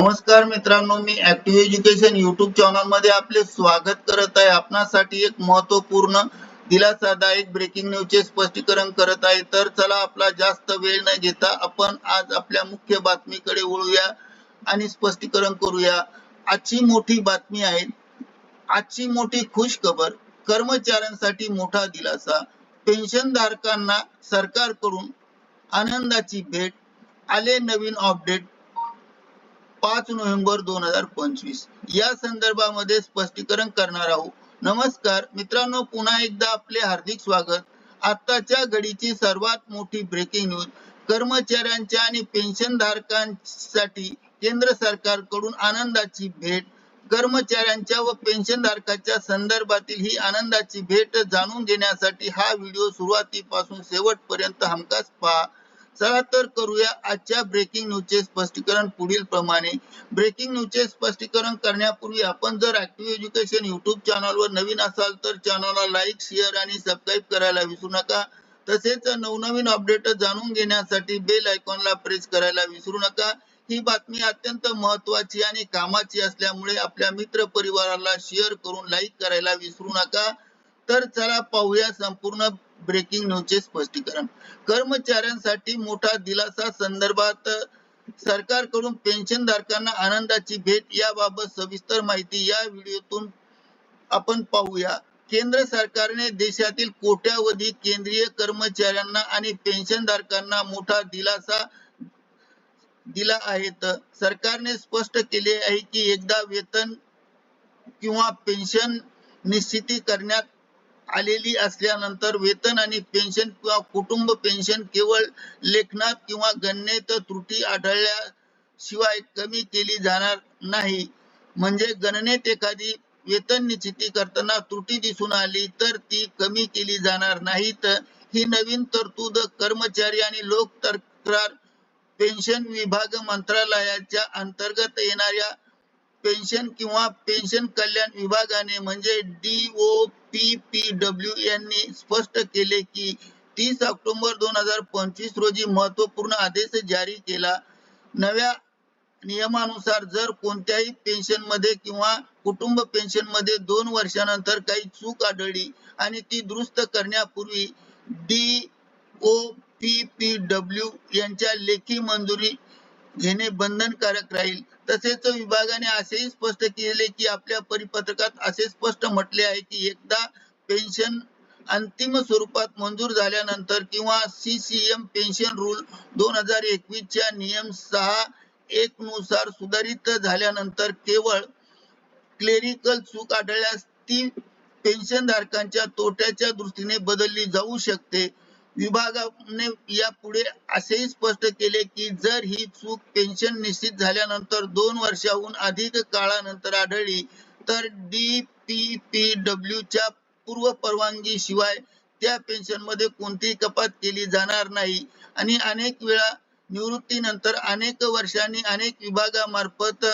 नमस्कार मित्रांनो मी ऍक्टिव्ह एज्युकेशन युट्यूब चॅनलमध्ये आपले स्वागत करत आहे. आपणासाठी एक महत्त्वपूर्ण दिलासादायक ब्रेकिंग न्यूजचे स्पष्टीकरण करत आहे. तर चला आपला जास्त वेळ न घेता आपण आज आपल्या मुख्य बातमीकडे वळूया आणि स्पष्टीकरण करूया. आजची मोठी बातमी आहे. आजची मोठी खुश खबर कर्मचाऱ्यांसाठी मोठा दिलासा. पेन्शन धारकांना सरकारकडून आनंदाची भेट आले नवीन अपडेट पाच नोव्हेंबर दोन हजार पंचवीस. या संदर्भामध्ये स्पष्टीकरण करणार आहोत. नमस्कार मित्रांनो पुन्हा एकदा आपले हार्दिक स्वागत. आताच्या घडीची सर्वात मोठी ब्रेकिंग न्यूज कर्मचाऱ्यांच्या आणि पेन्शन धारकांसाठी केंद्र सरकारकडून आनंदाची भेट. कर्मचाऱ्यांच्या व पेन्शन धारकाच्या संदर्भातील ही आनंदाची भेट जाणून घेण्यासाठी हा व्हिडिओ सुरुवातीपासून शेवटपर्यंत हमखास पहा. चला तर करूया आजच्या ब्रेकिंग न्यूजचे स्पष्टीकरण पुढील प्रमाणे. ब्रेकिंग न्यूजचे स्पष्टीकरण करण्यापूर्वी आपण जर ऍक्टिव्ह एज्युकेशन युट्यूब चॅनलवर नवीन असाल तर चॅनलला लाईक शेअर आणि सबस्क्राईब करायला विसरू नका. तसेच नवनवीन अपडेट जाणून घेण्यासाठी बेल आयकॉनला प्रेस करायला विसरू नका. ही बातमी अत्यंत महत्वाची आणि कामाची असल्यामुळे आपल्या मित्र परिवाराला शेअर करून लाईक करायला विसरू नका. तर चला पाहूया संपूर्ण ब्रेकिंग न्यूजचे स्पष्टीकरण. कर्मचाऱ्यांसाठी मोठा दिलासा संदर्भात सरकारकडून पेन्शन धारकांना आनंदाची भेट याबाबत सविस्तर माहिती या व्हिडिओतून आपण पाहूया. केंद्र सरकारने देशातील कोट्यावधी केंद्रीय कर्मचाऱ्यांना आणि पेन्शन धारकांना मोठा दिलासा दिला आहे. सरकारने स्पष्ट केले आहे की एकदा वेतन किंवा पेन्शन निश्चिती करण्यात आलेली असल्यानंतर वेतन आणि पेन्शन किंवा कुटुंब पेन्शन केवळ लेखनात किंवा गणनेत त्रुटी आढळल्याशिवाय कमी केली जाणार नाही. म्हणजे गणनेत एखादी वेतन निश्चिती करताना त्रुटी दिसून आली तर ती कमी केली जाणार नाहीत. ही नवीन तरतूद कर्मचारी आणि लोक तक्रार पेन्शन विभाग मंत्रालयाच्या अंतर्गत येणाऱ्या पेन्शन किंवा पेन्शन कल्याण विभागाने म्हणजे D O P P W यांनी स्पष्ट केले की तीस ऑक्टोबर दोन हजार पंचवीस रोजी महत्त्वपूर्ण आदेश जारी केला. नव्या नियमानुसार जर कोणत्याही पेन्शनमध्ये किंवा कुटुंब पेन्शनमध्ये दोन वर्षानंतर काही चूक आढळली आणि ती दुरुस्त करण्यापूर्वी D O P P W यांच्या लेखी मंजुरी घेणे बंधनकारक राहील. तसेच विभागाने असेही स्पष्ट केले की आपल्या परिपत्रकात असे स्पष्ट म्हटले आहे की एकदा पेन्शन अंतिम स्वरूपात मंजूर झाल्यानंतर किंवा सीसीएम पेन्शन रूल दोन हजार एकवीस च्या नियम सहा एक नुसार सुधारित झाल्यानंतर केवळ क्लेरिकल चूक आढळल्यास ती पेन्शन धारकांच्या तोट्याच्या दृष्टीने बदलली जाऊ शकते. विभागाने यापुढे असेही स्पष्ट केले की जर ही चूक पेन्शन निश्चित झाल्यानंतर दोन वर्षाहून अधिक काळानंतर आढळली तर डी पी पी डब्ल्यू च्या पूर्व परवानगी शिवाय त्या पेन्शनमध्ये कोणतीही कपात केली जाणार नाही. आणि अनेक वेळा निवृत्तीनंतर अनेक वर्षांनी अनेक विभागामार्फत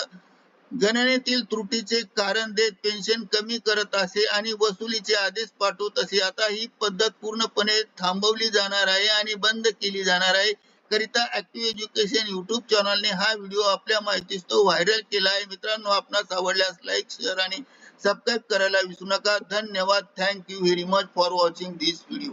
गणनेतील त्रुटीचे कारण देत पेन्शन कमी करत असे आणि वसुलीचे आदेश पाठवत असे. आता ही पद्धत पूर्णपणे थांबवली जाणार आहे आणि बंद केली जाणार आहे. करिता ऍक्टिव्ह एज्युकेशन युट्यूब चॅनलने हा व्हिडिओ आपल्या माहितीस तो व्हायरल केला आहे. मित्रांनो आपणास आवडल्यास लाईक शेअर आणि सबस्क्राईब करायला विसरू नका. धन्यवाद. Thank you very much for watching this video